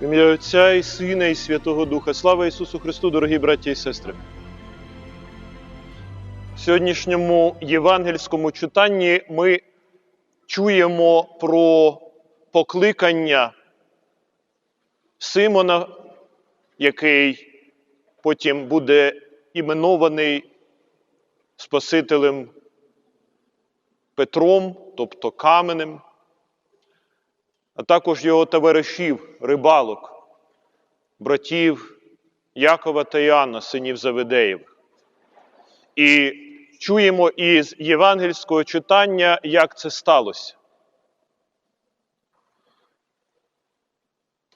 В ім'я Отця і Сина, і Святого Духа. Слава Ісусу Христу, дорогі браті і сестри. В сьогоднішньому євангельському читанні ми чуємо про покликання Симона, який потім буде іменований Спасителем Петром, тобто каменем, а також його товаришів, рибалок, братів Якова та Іоанна, синів Заведеєвих. І чуємо із євангельського читання, як це сталося.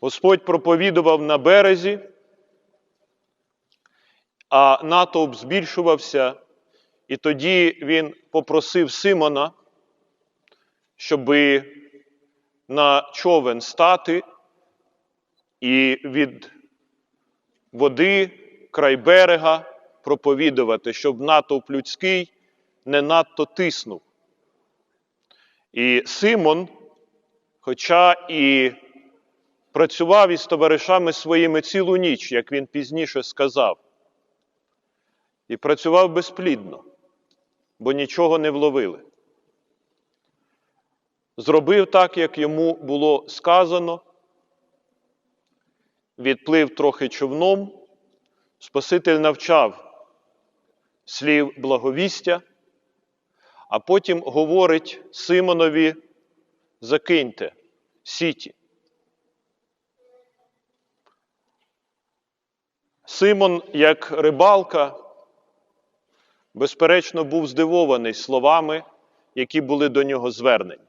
Господь проповідував на березі, а натовп збільшувався, і тоді він попросив Симона, щоби на човен стати і від води край берега проповідувати, щоб натовп людський не надто тиснув. І Симон, хоча і працював із товаришами своїми цілу ніч, як він пізніше сказав, і працював безплідно, бо нічого не вловили зробив так, як йому було сказано, відплив трохи човном, Спаситель навчав слів благовістя, а потім говорить Симонові: закиньте сіті. Симон, як рибалка, безперечно, був здивований словами, які були до нього звернені.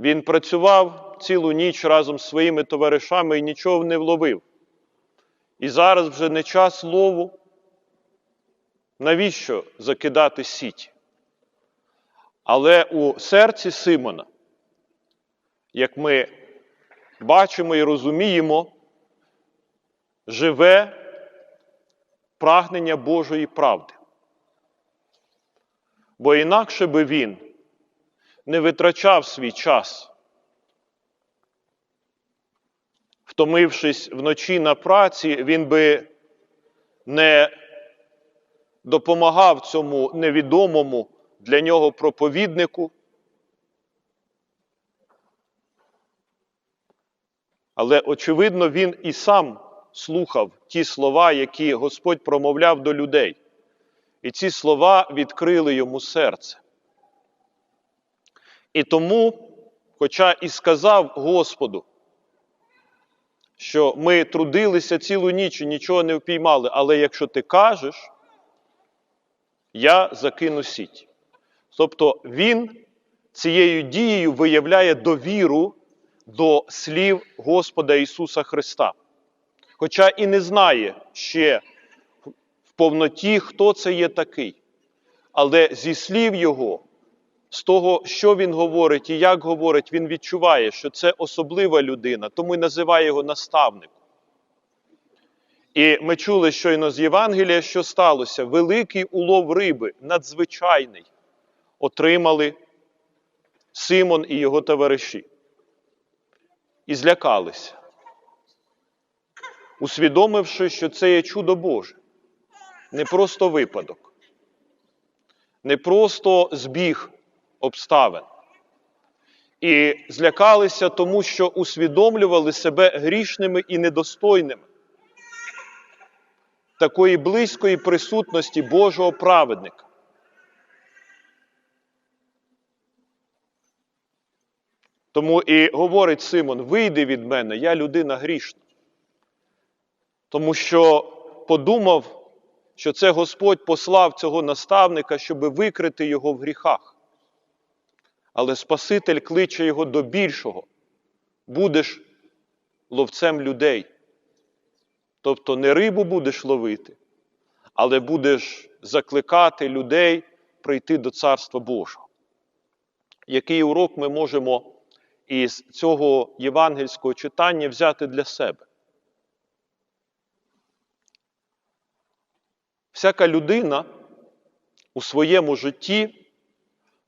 Він працював цілу ніч разом з своїми товаришами і нічого не вловив. І зараз вже не час лову. Навіщо закидати сіті? Але у серці Симона, як ми бачимо і розуміємо, живе прагнення Божої правди. Бо інакше би він не витрачав свій час, втомившись вночі на праці, він би не допомагав цьому невідомому для нього проповіднику. Але, очевидно, він і сам слухав ті слова, які Господь промовляв до людей. І ці слова відкрили йому серце. І тому, хоча і сказав Господу, що ми трудилися цілу ніч і нічого не впіймали, але якщо ти кажеш, я закину сіть. Тобто він цією дією виявляє довіру до слів Господа Ісуса Христа. Хоча і не знає ще в повноті, хто це є такий. Але зі слів Його з того, що він говорить і як говорить, він відчуває, що це особлива людина, тому й називає його наставником. І ми чули щойно з Євангелія, що сталося. Великий улов риби, надзвичайний, отримали Симон і його товариші. І злякалися, усвідомивши, що це є чудо Боже, не просто випадок, не просто збіг обставин. І злякалися тому, що усвідомлювали себе грішними і недостойними такої близької присутності Божого праведника. Тому і говорить Симон: вийди від мене, я людина грішна. Тому що подумав, що це Господь послав цього наставника, щоб викрити його в гріхах. Але Спаситель кличе його до більшого. Будеш ловцем людей. Тобто не рибу будеш ловити, але будеш закликати людей прийти до Царства Божого. Який урок ми можемо із цього євангельського читання взяти для себе? Всяка людина у своєму житті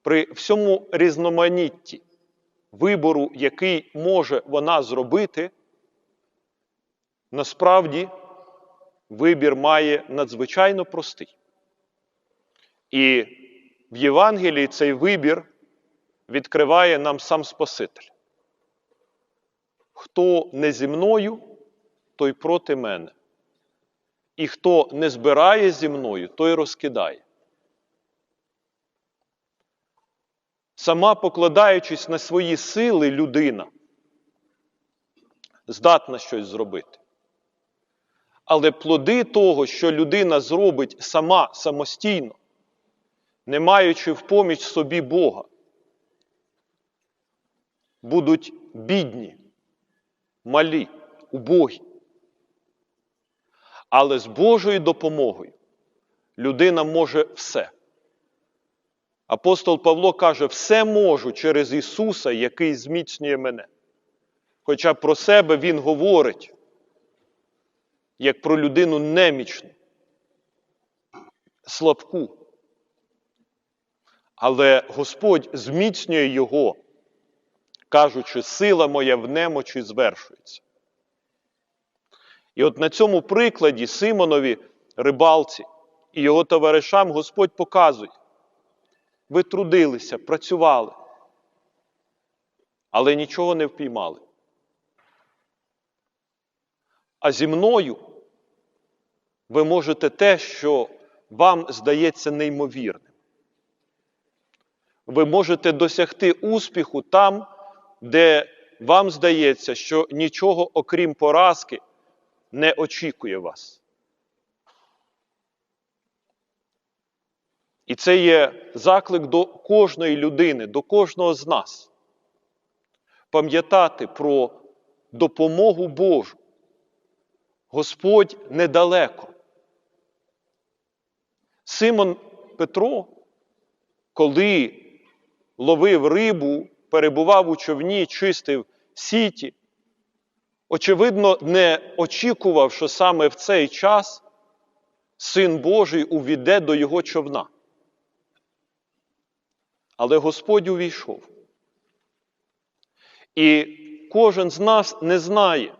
при всьому різноманітті вибору, який може вона зробити, насправді вибір має надзвичайно простий. І в Євангелії цей вибір відкриває нам сам Спаситель. Хто не зі мною, той проти мене. І хто не збирає зі мною, той розкидає. Сама покладаючись на свої сили, людина здатна щось зробити. Але плоди того, що людина зробить сама самостійно, не маючи в поміч собі Бога, будуть бідні, малі, убогі. Але з Божою допомогою людина може все. Апостол Павло каже: все можу через Ісуса, який зміцнює мене. Хоча про себе Він говорить, як про людину немічну, слабку. Але Господь зміцнює його, кажучи, сила моя в немочі звершується. І от на цьому прикладі Симонові рибалці і його товаришам Господь показує, ви трудилися, працювали, але нічого не впіймали. А зі мною ви можете те, що вам здається неймовірним. Ви можете досягти успіху там, де вам здається, що нічого окрім поразки не очікує вас. І це є заклик до кожної людини, до кожного з нас. Пам'ятати про допомогу Божу. Господь недалеко. Симон Петро, коли ловив рибу, перебував у човні, чистив сіті, очевидно, не очікував, що саме в цей час Син Божий увійде до його човна. Але Господь увійшов. І кожен з нас не знає,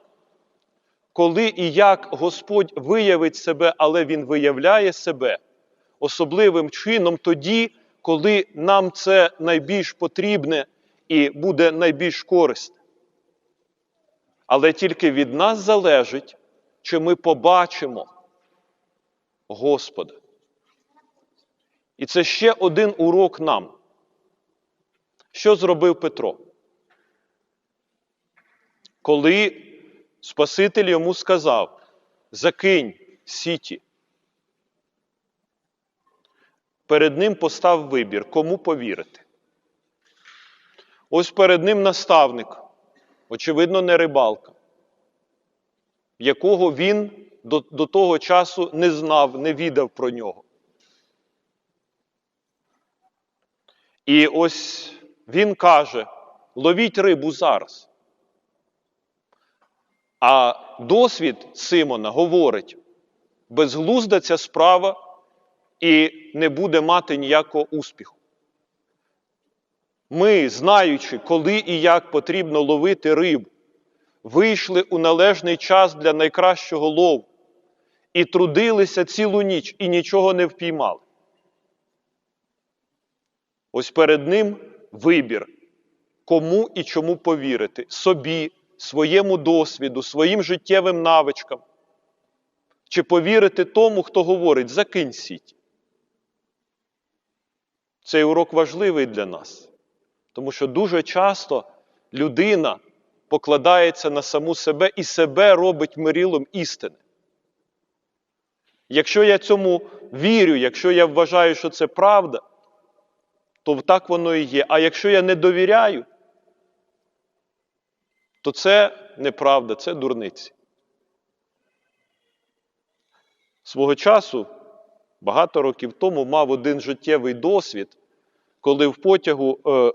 коли і як Господь виявить себе, але Він виявляє себе особливим чином тоді, коли нам це найбільш потрібне і буде найбільш корисне. Але тільки від нас залежить, чи ми побачимо Господа. І це ще один урок нам. Що зробив Петро? Коли Спаситель йому сказав: закинь сіті, перед ним постав вибір, кому повірити. Ось перед ним наставник, очевидно, не рибалка, якого він до, до того часу не знав, не відав про нього. І ось він каже: ловіть рибу зараз. А досвід Симона говорить, безглузда ця справа і не буде мати ніякого успіху. Ми, знаючи, коли і як потрібно ловити рибу, вийшли у належний час для найкращого лову і трудилися цілу ніч і нічого не впіймали. Ось перед ним вибір, кому і чому повірити собі, своєму досвіду, своїм життєвим навичкам. Чи повірити тому, хто говорить, закинь сіть. Цей урок важливий для нас, тому що дуже часто людина покладається на саму себе і себе робить мирілом істини. Якщо я цьому вірю, якщо я вважаю, що це правда, то так воно і є. А якщо я не довіряю, то це неправда, це дурниці. Свого часу, багато років тому, мав один життєвий досвід, коли в потягу е,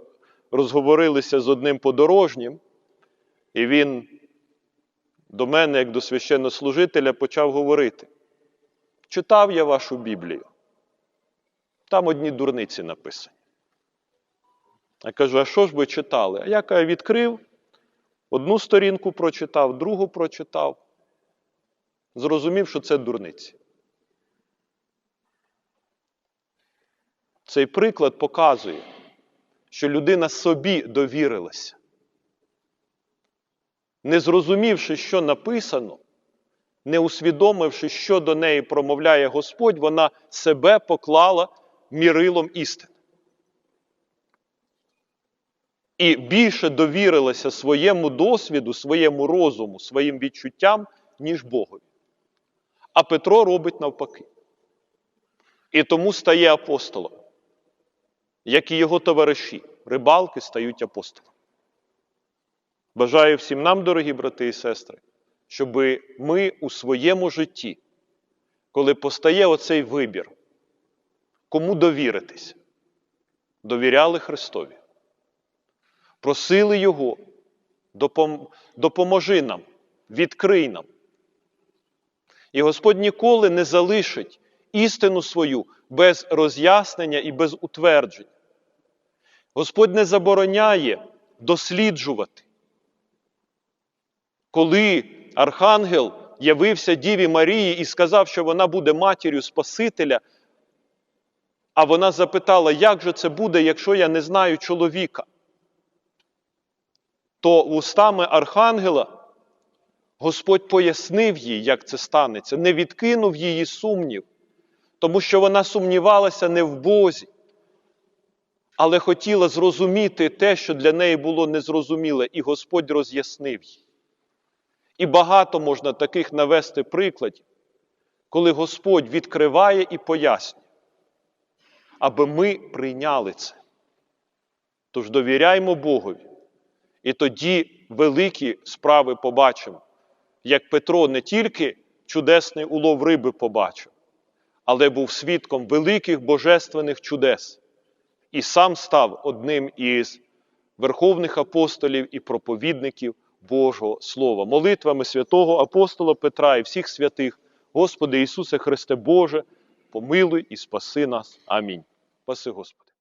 розговорилися з одним подорожнім, і він до мене, як до священнослужителя, почав говорити: читав я вашу Біблію. Там одні дурниці написані. Я кажу, а що ж ви читали? А я кажу, відкрив, одну сторінку прочитав, другу прочитав. зрозумів, що це дурниці. Цей приклад показує, що людина собі довірилася. Не зрозумівши, що написано, не усвідомивши, що до неї промовляє Господь, вона себе поклала мірилом істини. І більше довірилася своєму досвіду, своєму розуму, своїм відчуттям, ніж Богові. А Петро робить навпаки. І тому стає апостолом, як і його товариші, рибалки стають апостолами. Бажаю всім нам, дорогі брати і сестри, щоб ми у своєму житті, коли постає оцей вибір, кому довіритись, довіряли Христові, просили Його, допом- допоможи нам, відкрий нам. І Господь ніколи не залишить істину свою без роз'яснення і без утвердження. Господь не забороняє досліджувати. Коли архангел явився Діві Марії і сказав, що вона буде матір'ю Спасителя, а вона запитала, як же це буде, якщо я не знаю чоловіка, то устами архангела Господь пояснив їй, як це станеться, не відкинув її сумнів, тому що вона сумнівалася не в Бозі, але хотіла зрозуміти те, що для неї було незрозуміле, і Господь роз'яснив їй. І багато можна таких навести прикладів, коли Господь відкриває і пояснює, аби ми прийняли це. Тож довіряймо Богові, і тоді великі справи побачимо, як Петро не тільки чудесний улов риби побачив, але був свідком великих божественних чудес і сам став одним із верховних апостолів і проповідників Божого Слова. Молитвами святого апостола Петра і всіх святих, Господи Ісусе Христе Боже, помилуй і спаси нас. Амінь. Спаси Господи.